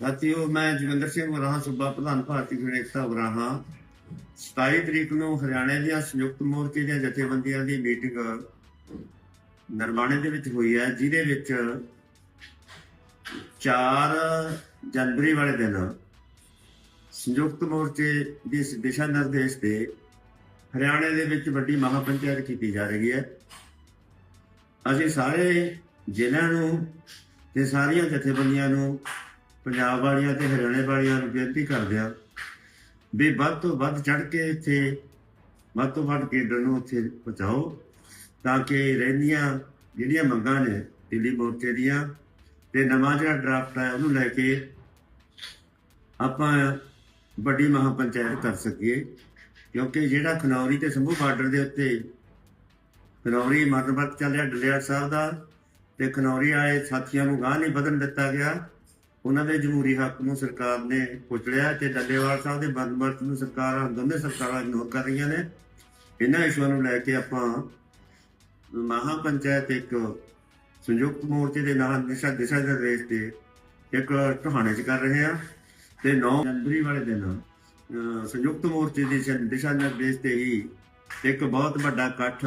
ਸਾਥੀਓ, ਮੈਂ ਜਗਿੰਦਰ ਸਿੰਘ ਵਰਾਹਾ, ਸੂਬਾ ਪ੍ਰਧਾਨ ਭਾਰਤੀ ਕਿਸਾਨ ਏਕਤਾ 27 ਤਰੀਕ ਨੂੰ ਹਰਿਆਣੇ ਦੀਆਂ ਸੰਯੁਕਤ ਮੋਰਚੇ ਦੀਆਂ ਜਥੇਬੰਦੀਆਂ ਦੀ ਮੀਟਿੰਗ ਨਰਮਾਣੇ ਦੇ ਵਿੱਚ ਹੋਈ ਹੈ, ਜਿਹਦੇ ਵਿੱਚ 4 ਜਨਵਰੀ ਵਾਲੇ ਦਿਨ ਸੰਯੁਕਤ ਮੋਰਚੇ ਦੀ ਦਿਸ਼ਾ ਨਿਰਦੇਸ਼ ਤੇ ਹਰਿਆਣੇ ਦੇ ਵਿੱਚ ਵੱਡੀ ਮਹਾਪੰਚਾਇਤ ਕੀਤੀ ਜਾ ਰਹੀ ਹੈ। ਅਸੀਂ ਸਾਰੇ ਜ਼ਿਲ੍ਹਿਆਂ ਨੂੰ ਤੇ ਸਾਰੀਆਂ ਜਥੇਬੰਦੀਆਂ ਨੂੰ ਪੰਜਾਬ ਵਾਲੀਆਂ ਤੇ ਹਰਿਆਣੇ ਵਾਲਿਆਂ ਨੂੰ ਬੇਨਤੀ ਕਰਦੇ ਹਾਂ ਵੀ ਵੱਧ ਤੋਂ ਵੱਧ ਚੜ ਕੇ ਇੱਥੇ, ਵੱਧ ਤੋਂ ਵੱਧ ਕੇਡਰ ਨੂੰ ਉੱਥੇ ਪਹੁੰਚਾਓ ਤਾਂ ਕਿ ਰਹਿੰਦੀਆਂ ਜਿਹੜੀਆਂ ਮੰਗਾਂ ਨੇ ਦਿੱਲੀ ਮੋਰਚੇ ਦੀਆਂ ਤੇ ਨਵਾਂ ਜਿਹੜਾ ਡਰਾਫਟ ਹੈ ਉਹਨੂੰ ਲੈ ਕੇ ਆਪਾਂ ਵੱਡੀ ਮਹਾਪੰਚਾਇਤ ਕਰ ਸਕੀਏ। ਕਿਉਂਕਿ ਜਿਹੜਾ ਖਨੌਰੀ ਤੇ ਸੰਭੂ ਬਾਰਡਰ ਦੇ ਉੱਤੇ ਖਨੌਰੀ ਮਰਨਵਤ ਚੱਲਿਆ ਡਲਿਆੜ ਸਾਹਿਬ ਦਾ ਤੇ ਖਨੌਰੀ ਆਏ ਸਾਥੀਆਂ ਨੂੰ ਗਾਹ ਨਹੀਂ ਵਧਣ ਦਿੱਤਾ ਗਿਆ। ਉਹਨਾਂ ਦੇ ਜਮਹੂਰੀ ਹੱਕ ਨੂੰ ਸਰਕਾਰ ਨੇ ਕੁਚਲਿਆ ਤੇ ਡੱਲੇਵਾਲ ਸਾਹਿਬ ਦੇ ਬੰਦਮਰਤ ਨੂੰ ਸਰਕਾਰਾਂ ਦੋਨੇ ਸਰਕਾਰਾਂ ਇਗਨੋਰ ਕਰ ਰਹੀਆਂ ਨੇ। ਇਹਨਾਂ ਇਸ਼ੂਆਂ ਨੂੰ ਲੈ ਕੇ ਆਪਾਂ ਮਹਾਪੰਚਾਇਤ ਇੱਕ ਸੰਯੁਕਤ ਮੋਰਚੇ ਦੇ ਨਾਲ ਦਿਸ਼ਾ ਦਿਸ਼ਾ ਦੇ ਰੇਸ ਤੇ ਇੱਕ ਟਹਾਣੇ ਚ ਕਰ ਰਹੇ ਆ ਤੇ 9 ਜਨਵਰੀ ਵਾਲੇ ਦਿਨ ਅਹ, ਸੰਯੁਕਤ ਮੋਰਚੇ ਦੀ ਦਿਸ਼ਾ- ਦਿਸ਼ਾ ਨਿਰਦੇਸ਼ ਤੇ ਹੀ ਇੱਕ ਬਹੁਤ ਵੱਡਾ ਇਕੱਠ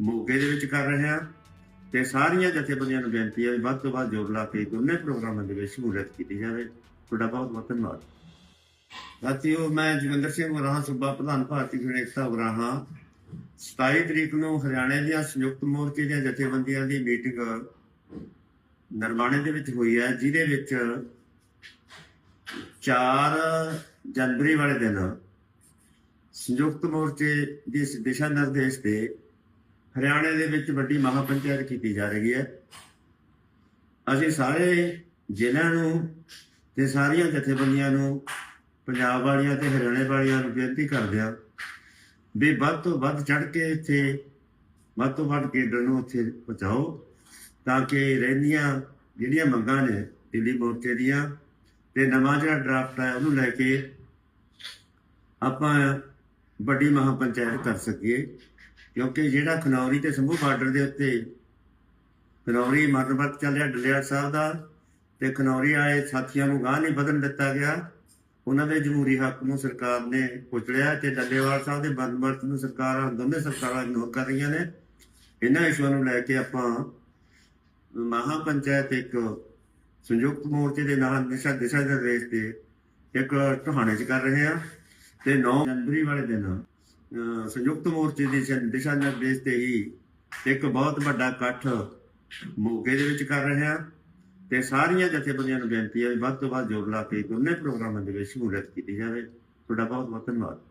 ਮੋਗੇ ਦੇ ਵਿੱਚ ਕਰ ਰਹੇ ਆ ਤੇ ਸਾਰੀਆਂ ਜਥੇਬੰਦੀਆਂ ਨੂੰ ਬੇਨਤੀ ਹੈ ਵੱਧ ਤੋਂ ਵੱਧ ਜੋੜ ਲਾ ਕੇ ਦੋਨੇ ਪ੍ਰੋਗਰਾਮਾਂ ਦੇ ਵਿੱਚ ਸ਼ਮੂਲੀਅਤ ਕੀਤੀ ਜਾਵੇ। ਤੁਹਾਡਾ ਬਹੁਤ ਬਹੁਤ ਧੰਨਵਾਦ। ਸਾਥੀਓ, ਮੈਂ ਜਗਿੰਦਰ ਸਿੰਘ ਵਰਾਹਾ, ਸੂਬਾ ਪ੍ਰਧਾਨ ਭਾਰਤੀ ਕਿਸਾਨ ਏਕਤਾ ਵਰਾਹਾ 27 ਤਰੀਕ ਨੂੰ ਹਰਿਆਣੇ ਦੀਆਂ ਸੰਯੁਕਤ ਮੋਰਚੇ ਦੀਆਂ ਜਥੇਬੰਦੀਆਂ ਦੀ ਮੀਟਿੰਗ ਨਰਮਾਣੇ ਦੇ ਵਿੱਚ ਹੋਈ ਹੈ, ਜਿਹਦੇ ਵਿੱਚ 4 ਜਨਵਰੀ ਵਾਲੇ ਦਿਨ ਸੰਯੁਕਤ ਮੋਰਚੇ ਦੀ ਦਿਸ਼ਾ ਨਿਰਦੇਸ਼ ਤੇ ਹਰਿਆਣੇ ਦੇ ਵਿੱਚ ਵੱਡੀ ਮਹਾਪੰਚਾਇਤ ਕੀਤੀ ਜਾ ਰਹੀ ਹੈ। ਅਸੀਂ ਸਾਰੇ ਜ਼ਿਲ੍ਹਿਆਂ ਨੂੰ ਤੇ ਸਾਰੀਆਂ ਜਥੇਬੰਦੀਆਂ ਨੂੰ, ਪੰਜਾਬ ਵਾਲੀਆਂ ਤੇ ਹਰਿਆਣੇ ਵਾਲੀਆਂ ਨੂੰ ਬੇਨਤੀ ਕਰਦੇ ਹਾਂ ਵੀ ਵੱਧ ਤੋਂ ਵੱਧ ਚੜ ਕੇ ਇੱਥੇ, ਵੱਧ ਤੋਂ ਵੱਧ ਕੇਂਦਰ ਨੂੰ ਉੱਥੇ ਪਹੁੰਚਾਓ ਤਾਂ ਕਿ ਰਹਿੰਦੀਆਂ ਜਿਹੜੀਆਂ ਮੰਗਾਂ ਨੇ ਦਿੱਲੀ ਮੋਰਚੇ ਦੀਆਂ ਤੇ ਨਵਾਂ ਜਿਹੜਾ ਡਰਾਫਟ ਹੈ ਉਹਨੂੰ ਲੈ ਕੇ ਆਪਾਂ ਵੱਡੀ ਮਹਾਪੰਚਾਇਤ ਕਰ ਸਕੀਏ। ਕਿਉਂਕਿ ਜਿਹੜਾ ਖਨੌਰੀ ਤੇ ਸੰਭੂ ਬਾਰਡਰ ਦੇ ਉੱਤੇ ਖਨੌਰੀ ਮਰਨਵਤ ਚੱਲਿਆ ਡਲਿਆੜ ਸਾਹਿਬ ਦਾ ਤੇ ਖਨੌਰੀ ਆਏ ਸਾਥੀਆਂ ਨੂੰ ਗਾਹ ਨਹੀਂ ਵਧਣ ਦਿੱਤਾ ਗਿਆ, ਉਹਨਾਂ ਦੇ ਜਮਹੂਰੀ ਹੱਕ ਨੂੰ ਸਰਕਾਰ ਨੇ ਕੁਚਲਿਆ ਤੇ ਡੱਲੇਵਾਲ ਸਾਹਿਬ ਦੇ ਬੰਦਮਰਤ ਨੂੰ ਸਰਕਾਰਾਂ ਦੋਨੇ ਸਰਕਾਰਾਂ ਇਗਨੋਰ ਕਰ ਰਹੀਆਂ ਨੇ। ਇਹਨਾਂ ਇਸ਼ੂਆਂ ਨੂੰ ਲੈ ਕੇ ਆਪਾਂ ਮਹਾਪੰਚਾਇਤ ਇੱਕ ਸੰਯੁਕਤ ਮੋਰਚੇ ਦੇ ਨਾਲ ਦਿਸ਼ਾ ਦਿਸ਼ਾ ਦੇ ਰੇਸ ਤੇ ਇੱਕ ਟਹਾਣੇ ਚ ਕਰ ਰਹੇ ਆ ਤੇ 9 ਜਨਵਰੀ ਵਾਲੇ ਦਿਨ ਸੰਯੁਕਤ ਮੋਰਚੇ ਦੀ ਦਿਸ਼ਾ- ਨਿਰਦੇਸ਼ ਤੇ ਹੀ ਇੱਕ ਬਹੁਤ ਵੱਡਾ ਇਕੱਠ ਮੋਗੇ ਦੇ ਵਿੱਚ ਕਰ ਰਹੇ ਆ ਤੇ ਸਾਰੀਆਂ ਜਥੇਬੰਦੀਆਂ ਨੂੰ ਬੇਨਤੀ ਹੈ ਵੀ ਵੱਧ ਤੋਂ ਵੱਧ ਜ਼ੋਰ ਲਾ ਕੇ ਦੋਨੇ ਪ੍ਰੋਗਰਾਮਾਂ ਦੇ ਵਿੱਚ ਸ਼ਮੂਲੀਅਤ ਕੀਤੀ ਜਾਵੇ। ਤੁਹਾਡਾ ਬਹੁਤ ਬਹੁਤ ਧੰਨਵਾਦ।